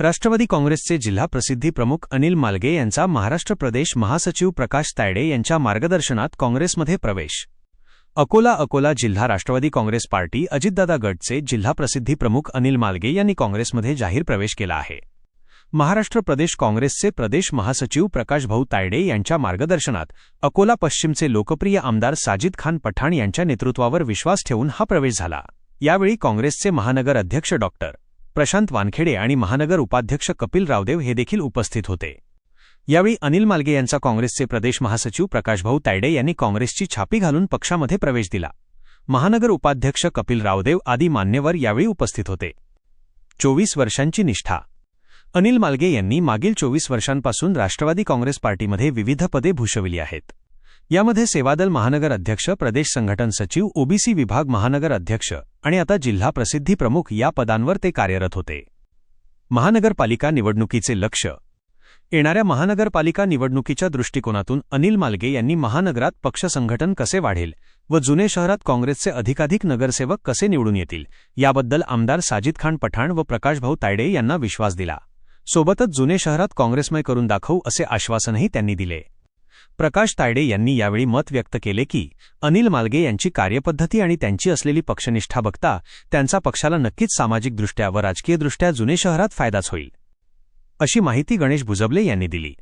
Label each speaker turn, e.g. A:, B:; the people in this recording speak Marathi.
A: राष्ट्रवादी काँग्रेसचे जिल्हा प्रसिद्धी प्रमुख अनिल मालगे यांचा महाराष्ट्र प्रदेश महासचिव प्रकाश तायडे यांच्या मार्गदर्शनात काँग्रेसमध्ये प्रवेश. अकोला अकोला जिल्हा राष्ट्रवादी काँग्रेस पार्टी अजितदादा गटचे जिल्हा प्रसिद्धी प्रमुख अनिल मालगे यांनी काँग्रेसमध्ये जाहीर प्रवेश केला आहे. महाराष्ट्र प्रदेश काँग्रेसचे प्रदेश महासचिव प्रकाशभाऊ तायडे यांच्या मार्गदर्शनात अकोला पश्चिमचे लोकप्रिय आमदार साजिद खान पठाण यांच्या नेतृत्वावर विश्वास ठेवून हा प्रवेश झाला. यावेळी काँग्रेसचे महानगर अध्यक्ष डॉक्टर प्रशांत वानखेडे आणि महानगर उपाध्यक्ष कपिल रावदेव हे देखील उपस्थित होते. यावेळी अनिल मालगे यांचा काँग्रेसचे प्रदेश महासचिव प्रकाशभाऊ तायडे यांनी काँग्रेसची छापी घालून पक्षामध्ये प्रवेश दिला. महानगर उपाध्यक्ष कपिल रावदेव आदी मान्यवर यावेळी उपस्थित होते. चोवीस वर्षांची निष्ठा अनिल मालगे यांनी मागील चोवीस वर्षांपासून राष्ट्रवादी काँग्रेस पार्टीमध्ये विविध पदे भूषविली आहेत. यामध्ये सेवादल महानगर अध्यक्ष प्रदेश संघटन सचिव ओबीसी विभाग महानगर अध्यक्ष आणि आता जिल्हा प्रसिद्धी प्रमुख या पदांवर ते कार्यरत होते. महानगरपालिका निवडणुकीचे लक्ष. येणाऱ्या महानगरपालिका निवडणुकीच्या दृष्टिकोनातून अनिल मालगे यांनी महानगरात पक्ष संघटन कसे वाढेल व जुने शहरात काँग्रेसचे अधिकाधिक नगरसेवक कसे निवडून येतील याबद्दल आमदार साजिद खान पठाण व प्रकाशभाऊ तायडे यांना विश्वास दिला. सोबतच जुने शहरात काँग्रेसमय करून दाखवू असे आश्वासनही त्यांनी दिले. प्रकाश तायडे यांनी यावेळी मत व्यक्त केले की अनिल मालगे यांची कार्यपद्धती आणि त्यांची असलेली पक्षनिष्ठा बघता त्यांचा पक्षाला नक्कीच सामाजिकदृष्ट्या व राजकीयदृष्ट्या जुने शहरात फायदाच होईल. अशी माहिती गणेश भुजबले यांनी दिली.